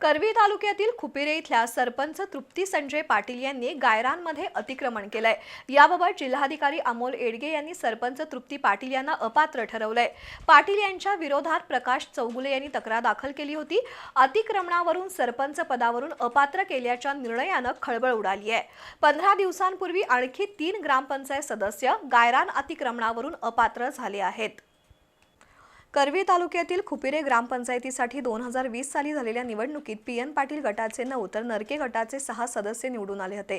करवी तालुक्यातील खुपिरे इथल्या सरपंच तृप्ती संजय पाटील यांनी गायरांमध्ये अतिक्रमण केलंय. याबाबत जिल्हाधिकारी अमोल एडगे यांनी सरपंच तृप्ती पाटील यांना अपात्र ठरवलंय. पाटील यांच्या विरोधात प्रकाश चौगुले यांनी तक्रार दाखल केली होती. अतिक्रमणावरून सरपंच पदावरून अपात्र केल्याच्या निर्णयानं खळबळ उडाली आहे. पंधरा दिवसांपूर्वी आणखी तीन ग्रामपंचायत सदस्य गायरान अतिक्रमणावरून अपात्र झाले आहेत. करवी तालुक्यातील खुपिरे ग्रामपंचायतीसाठी दोन हजार वीस साली झालेल्या निवडणुकीत पी एन पाटील गटाचे नऊ तर नरके गटाचे सहा सदस्य निवडून आले होते.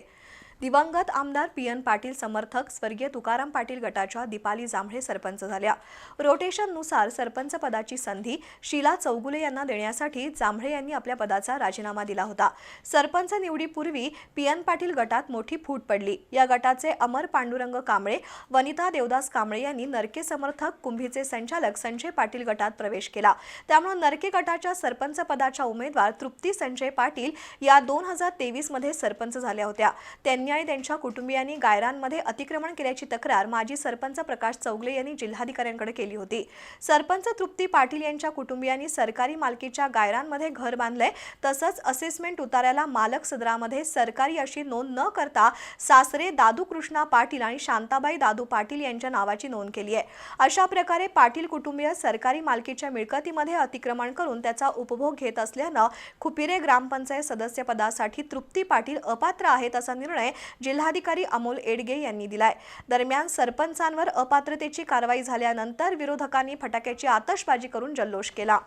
दिवंगत आमदार पी एन पाटील समर्थक स्वर्गीय तुकाराम पाटील गटाच्या दीपाली जांभळे सरपंच झाल्या. रोटेशननुसार सरपंच पदाची संधी शीला चौगुले यांना देण्यासाठी जांभळे यांनी आपल्या पदाचा राजीनामा दिला होता. सरपंच निवडीपूर्वी पी एन पाटील गटात मोठी फूट पडली. या गटाचे अमर पांडुरंग कांबळे वनिता देवदास कांबळे यांनी नरके समर्थक कुंभीचे संचालक संजय पाटील गटात प्रवेश केला. त्यामुळे नरके गटाच्या सरपंच पदाच्या उमेदवार तृप्ती संजय पाटील या दोन हजार तेवीसमध्ये सरपंच झाल्या होत्या. त्यांनी आणि त्यांच्या कुटुंबियांनी गायरांमध्ये अतिक्रमण केल्याची तक्रार माजी सरपंच प्रकाश चौगले यांनी जिल्हाधिकाऱ्यांकडे केली होती. सरपंच तृप्ती पाटील यांच्या कुटुंबियांनी सरकारी मालकीच्या गायरांमध्ये घर बांधलंय. तसंच असेसमेंट उतार्याला मालक सदरामध्ये सरकारी अशी नोंद न करता सासरे दादू कृष्णा पाटील आणि शांताबाई दादू पाटील यांच्या नावाची नोंद केली आहे. अशा प्रकारे पाटील कुटुंबीय सरकारी मालकीच्या मिळकतीमध्ये अतिक्रमण करून त्याचा उपभोग घेत असल्यानं खुपिरे ग्रामपंचायत सदस्यपदासाठी तृप्ती पाटील अपात्र आहेत असा निर्णय जिल्हाधिकारी अमोल एडगे यांनी दिलाय. दरम्यान सरपंचांवर अपात्रतेची कारवाई झाल्यानंतर विरोधकांनी फटाक्याची आतषबाजी करून जल्लोष केला.